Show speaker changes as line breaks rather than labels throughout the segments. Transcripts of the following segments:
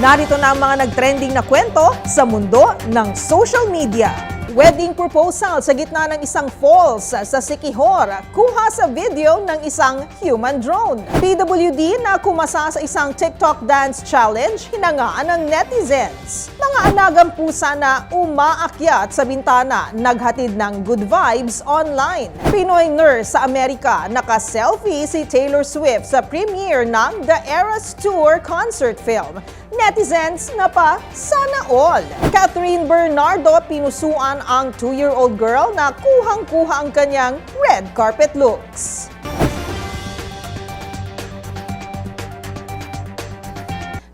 Narito na ang mga nagtrending na kwento sa mundo ng social media. Wedding proposal sa gitna ng isang falls sa Sikihor. Kuha sa video ng isang human drone. PWD na kumasa sa isang TikTok dance challenge hinangaan ng netizens. Mga alagang pusa na umaakyat sa bintana naghatid ng good vibes online. Pinoy nurse sa Amerika naka-selfie si Taylor Swift sa premiere ng The Eras Tour concert film. Netizens na pa, sana all. Catherine Bernardo pinusuan ang two-year-old girl na kuhang-kuha ang kanyang red carpet looks.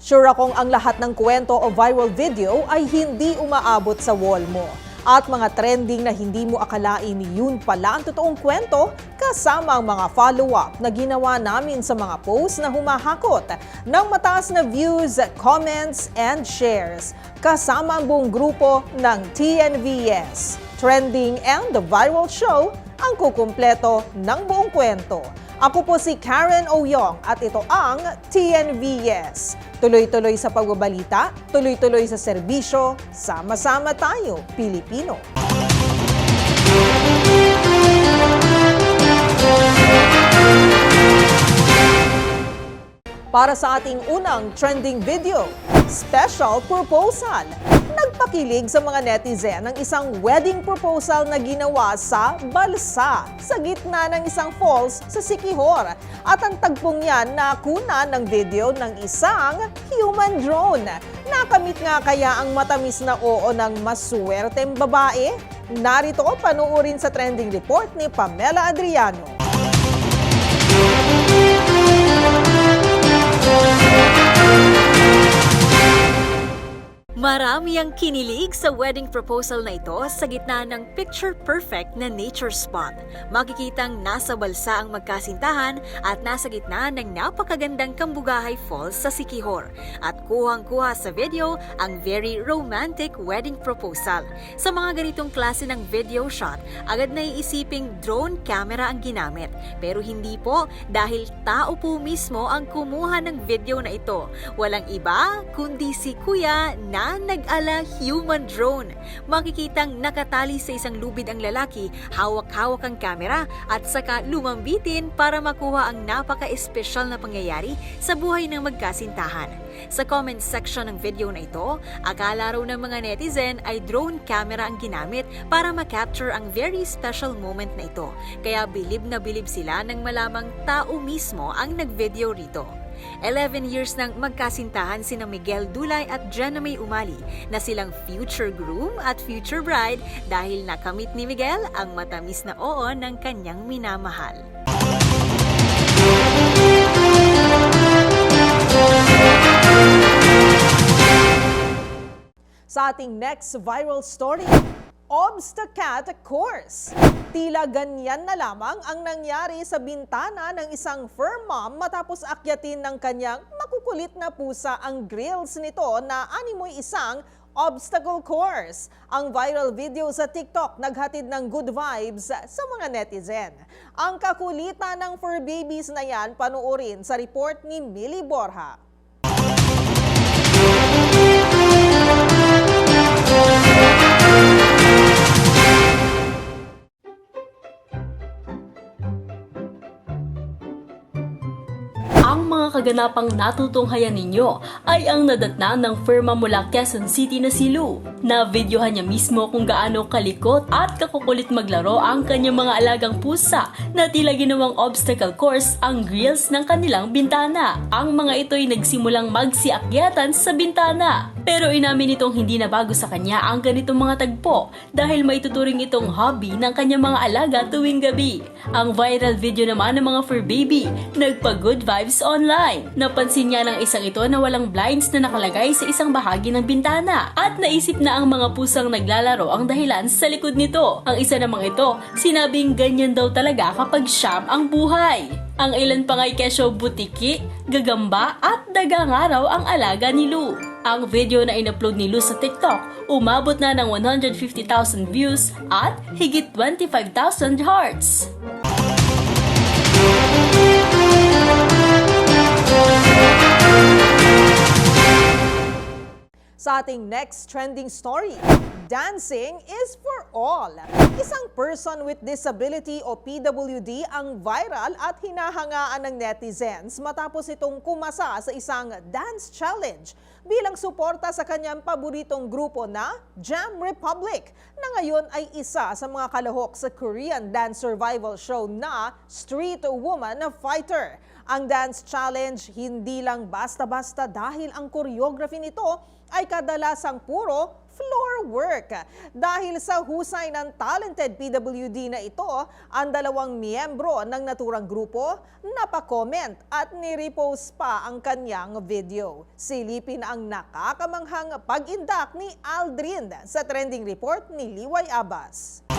Sure akong ang lahat ng kwento o viral video ay hindi umaabot sa wall mo. At mga trending na hindi mo akalain yun pala ang totoong kwento kasama ang mga follow-up na ginawa namin sa mga posts na humahakot ng mataas na views, comments, and shares. Kasama ang buong grupo ng TNVS. Trending and the viral show ang kukumpleto ng buong kwento. Ako po si Karen Oyong at ito ang TNVS. Tuloy-tuloy sa pagbabalita, tuloy-tuloy sa serbisyo, sama-sama tayo, Pilipino. Para sa ating unang trending video, special proposal. Nagpakilig sa mga netizen ang isang wedding proposal na ginawa sa Balsa sa gitna ng isang falls sa Sikihor. At ang tagpong yan nakuna ng video ng isang human drone. Nakamit nga kaya ang matamis na oo ng maswerteng babae? Narito panuorin sa trending report ni Pamela Adriano.
Marami ang kinilig sa wedding proposal na ito sa gitna ng picture-perfect na nature spot. Makikitang nasa balsa ang magkasintahan at nasa gitna ng napakagandang Kambugahay Falls sa Sikihor. At kuhang-kuha sa video ang very romantic wedding proposal. Sa mga ganitong klase ng video shot, agad na iisiping drone camera ang ginamit. Pero hindi po dahil tao po mismo ang kumuha ng video na ito. Walang iba kundi si Kuya na nag-ala human drone. Makikitang nakatali sa isang lubid ang lalaki, hawak-hawak ang kamera at saka lumambitin para makuha ang napaka-espesyal na pangyayari sa buhay ng magkasintahan. Sa comment section ng video na ito, akala raw ng mga netizen ay drone camera ang ginamit para ma-capture ang very special moment na ito. Kaya bilib na bilib sila nang malamang tao mismo ang nag-video rito. 11 years nang magkasintahan sina Miguel Dulay at Jenna May Umali na silang future groom at future bride dahil nakamit ni Miguel ang matamis na oo ng kanyang minamahal.
Sa ating next viral story, Obstacat Course. Tila ganyan na lamang ang nangyari sa bintana ng isang fur mom matapos akyatin ng kanyang makukulit na pusa ang grills nito na animoy isang obstacle course. Ang viral video sa TikTok naghatid ng good vibes sa mga netizen. Ang kakulitan ng fur babies na yan panuorin sa report ni Millie Borja.
Kaganapang natutunghayan ninyo ay ang nadatna ng firma mula Quezon City na si Lou. Na videohan niya mismo kung gaano kalikot at kakukulit maglaro ang kanyang mga alagang pusa na tila ginawang obstacle course ang grills ng kanilang bintana. Ang mga ito'y nagsimulang magsiakyatan sa bintana. Pero inamin itong hindi na bago sa kanya ang ganitong mga tagpo dahil maituturing itong hobby ng kanyang mga alaga tuwing gabi. Ang viral video naman ng mga fur baby nagpa-good vibes online. Napansin niya ng isang ito na walang blinds na nakalagay sa isang bahagi ng bintana at naisip na ang mga pusang naglalaro ang dahilan sa likod nito. Ang isa namang ito, sinabing ganyan daw talaga kapag siyam ang buhay. Ang ilan pa nga'y kesyo butiki, gagamba at dagang araw ang alaga ni Lou. Ang video na in-upload ni Lou sa TikTok umabot na ng 150,000 views at higit 25,000 hearts.
Sa ating next trending story, dancing is for all. Isang person with disability o PWD ang viral at hinahangaan ng netizens matapos itong kumasa sa isang dance challenge bilang suporta sa kanyang paboritong grupo na Jam Republic na ngayon ay isa sa mga kalahok sa Korean dance survival show na Street Woman Fighter. Ang dance challenge hindi lang basta-basta dahil ang choreography nito ay kadalasang puro floor work. Dahil sa husay ng talented PWD na ito, ang dalawang miyembro ng naturang grupo napakomment at nirepost pa ang kanyang video. Silipin ang nakakamanghang pag-indak ni Aldrin sa trending report ni Liway Abbas.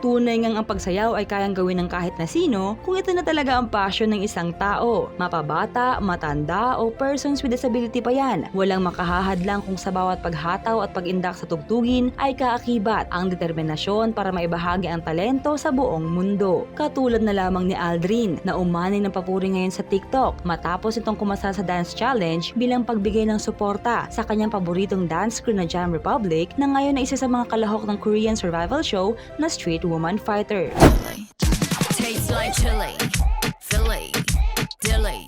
Tunay ngang ang pagsayaw ay kayang gawin ng kahit na sino kung ito na talaga ang passion ng isang tao. Mapabata, matanda o persons with disability pa yan. Walang makahahadlang kung sa bawat paghataw at pagindak sa tugtugin ay kaakibat ang determinasyon para maibahagi ang talento sa buong mundo. Katulad na lamang ni Aldrin na umani ng papuri ngayon sa TikTok matapos itong kumasa sa dance challenge bilang pagbigay ng suporta sa kanyang paboritong dance crew na Jam Republic na ngayon ay isa sa mga kalahok ng Korean survival show na Street Woman Fighter.
Tastes like chili, Philly, dilly.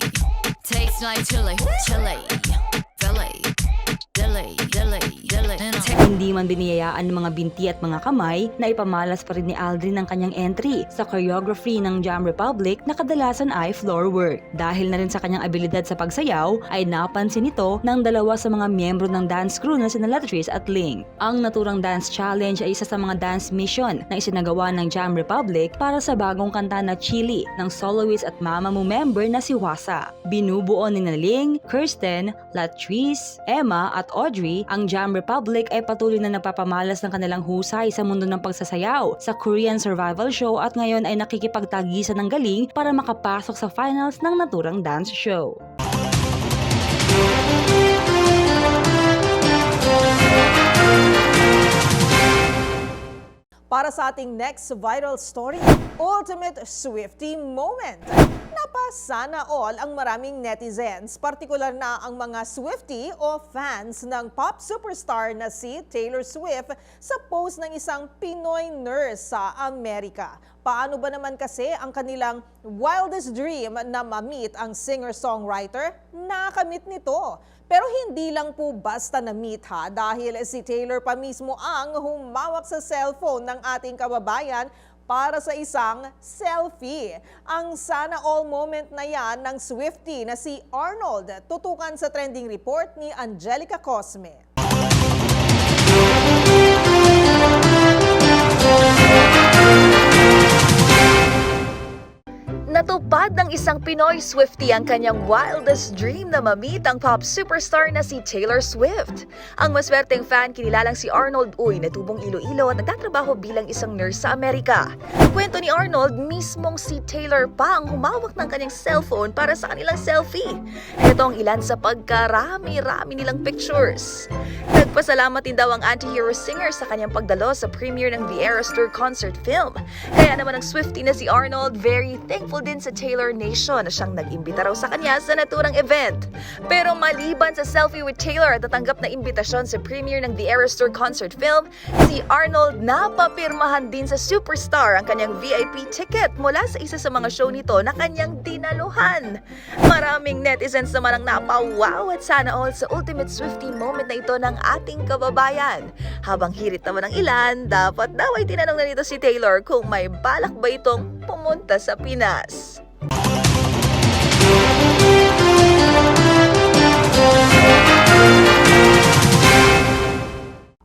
Tastes like chili, chili, Philly, dilly.
Hindi man biniyayaan ng mga binti at mga kamay na ipamalas pa rin ni Aldrin ang kanyang entry sa choreography ng Jam Republic na kadalasan ay floor work. Dahil na rin sa kanyang abilidad sa pagsayaw ay napansin ito ng dalawa sa mga miyembro ng dance crew na sina Latrice at Ling. Ang naturang dance challenge ay isa sa mga dance mission na isinagawa ng Jam Republic para sa bagong kanta na Chili ng soloist at Mamamoo member na si Wasa. Binubuo ni Ling, Kirsten, Latrice, Emma at Audrey, ang Jam Republic ay patuloy na nagpapamalas ng kanilang husay sa mundo ng pagsasayaw sa Korean survival show at ngayon ay nakikipagtagisan ng galing para makapasok sa finals ng naturang dance show.
Para sa ating next viral story, Ultimate Swifty Moment. Napasana all ang maraming netizens, partikular na ang mga Swifty o fans ng pop superstar na si Taylor Swift sa post ng isang Pinoy nurse sa Amerika. Paano ba naman kasi ang kanilang wildest dream na ma-meet ang singer-songwriter? Nakamit nito. Pero hindi lang po basta na-meet ha dahil si Taylor pa mismo ang humawak sa cellphone ng ating kababayan para sa isang selfie. Ang sana all moment na yan ng Swifty na si Arnold tutukan sa trending report ni Angelica Cosme.
Natupad ng isang Pinoy Swiftie ang kanyang wildest dream na ma-meet ang pop superstar na si Taylor Swift. Ang maswerteng fan kinilalang si Arnold Uy na tubong Iloilo at nagtatrabaho bilang isang nurse sa Amerika. Kwento ni Arnold, mismong si Taylor pa ang humawak ng kanyang cellphone para sa kanilang selfie. Ito ang ilan sa pagkarami-rami nilang pictures. Nagpasalamat din daw ang anti-hero singer sa kanyang pagdalo sa premiere ng The Eras Tour concert film. Kaya naman ang Swiftie na si Arnold very thankful din sa Taylor Nation na siyang nag-imbita raw sa kanya sa naturang event. Pero maliban sa selfie with Taylor at natanggap na imbitasyon sa premiere ng The Eras Tour concert film, si Arnold napapirmahan din sa Superstar ang kanyang VIP ticket mula sa isa sa mga show nito na kanyang dinaluhan. Maraming netizens naman ang napawaw at sana all sa ultimate Swiftie moment na ito ng ating kababayan. Habang hirit naman ng ilan, dapat daw ay tinanong na nito si Taylor kung may balak ba itong pumunta sa Pinas.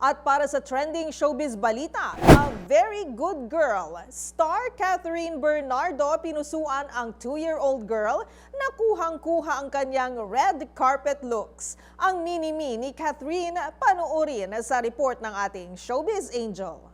At para sa trending showbiz balita, a very good girl, star Catherine Bernardo pinusuan ang two-year-old girl na kuhang-kuha ang kanyang red carpet looks. Ang mini-me ni Catherine panoorin sa report ng ating showbiz angel.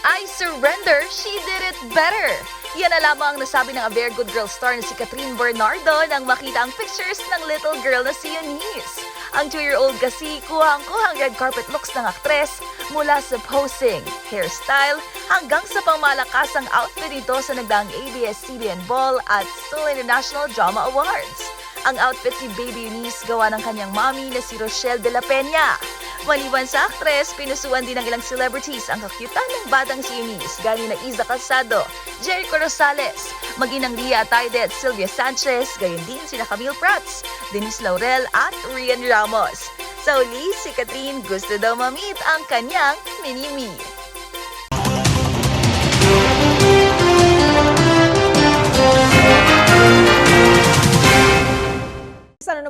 I surrender, she did it better! Yan na lamang ang nasabi ng A Very Good Girl star na si Catherine Bernardo nang makita ang pictures ng little girl na si Eunice. Ang 2-year-old kasi kuhang-kuhang red carpet looks ng aktres mula sa posing, hairstyle, hanggang sa pangmalakasang outfit nito sa nagdaang ABS-CBN Ball at Seoul International Drama Awards. Ang outfit ni Baby Eunice gawa ng kanyang mommy na si Rochelle de la Peña. Maliban sa aktres, pinusuan din ng ilang celebrities ang kakyutan ng batang si Eunice, gani na Iza Calzado, Jericho Rosales, maginang Ria Atayde at Sylvia Sanchez, gayon din sina Camille Prats, Denise Laurel at Rian Ramos. Sa uli, si Catherine gusto daw mamit ang kanyang mini-me.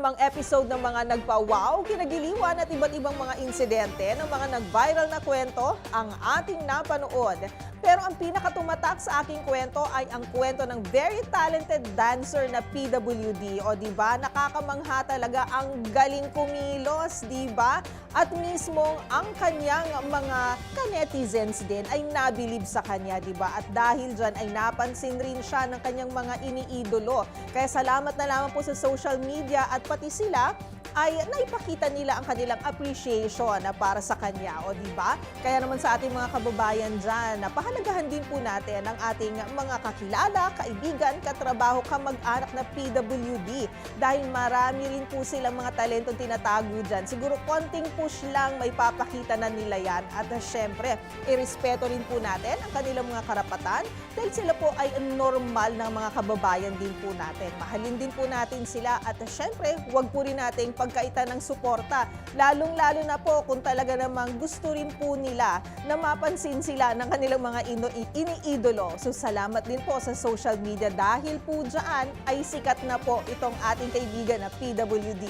Namang episode ng mga nagpa-wow, kinagiliwan at iba't ibang mga insidente ng mga nag-viral na kwento ang ating napanood. Pero ang pinakatumatak sa aking kwento ay ang kwento ng very talented dancer na PWD. O di ba nakakamanghá talaga ang galing kumilos, di ba? At mismong ang kanyang mga kanetizens din ay nabilib sa kanya, di ba? At dahil dyan ay napansin rin siya ng kanyang mga iniidolo. Kaya salamat na lamang po sa social media at pati sila ay naipakita nila ang kanilang appreciation na para sa kanya, o di ba? Kaya naman sa ating mga kababayan dyan, napahalagahan din po natin ang ating mga kakilala, kaibigan, katrabaho, kamag-anak na PWD dahil marami rin po silang mga talentong tinatago dyan. Siguro konting push lang may papakita na nila yan at uh, syempre, irespeto rin po natin ang kanilang mga karapatan dahil sila po ay normal ng mga kababayan din po natin. Mahalin din po natin sila at uh, syempre, huwag po rin nating pagkaitan ng suporta. Lalong-lalo na po kung talaga namang gusto rin po nila na mapansin sila ng kanilang mga ino, iniidolo. So salamat din po sa social media dahil po dyan ay sikat na po itong ating kaibigan na PWD.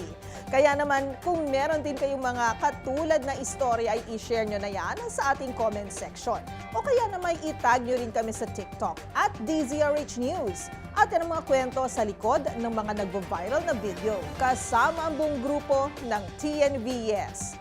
Kaya naman kung meron din kayong mga katulad na istorya ay i-share nyo na yan sa ating comment section. O kaya naman itag nyo rin kami sa TikTok at DZRH News. At ang mga kwento sa likod ng mga nagvo-viral na video. Kasama ang buong grupo ng TNVS,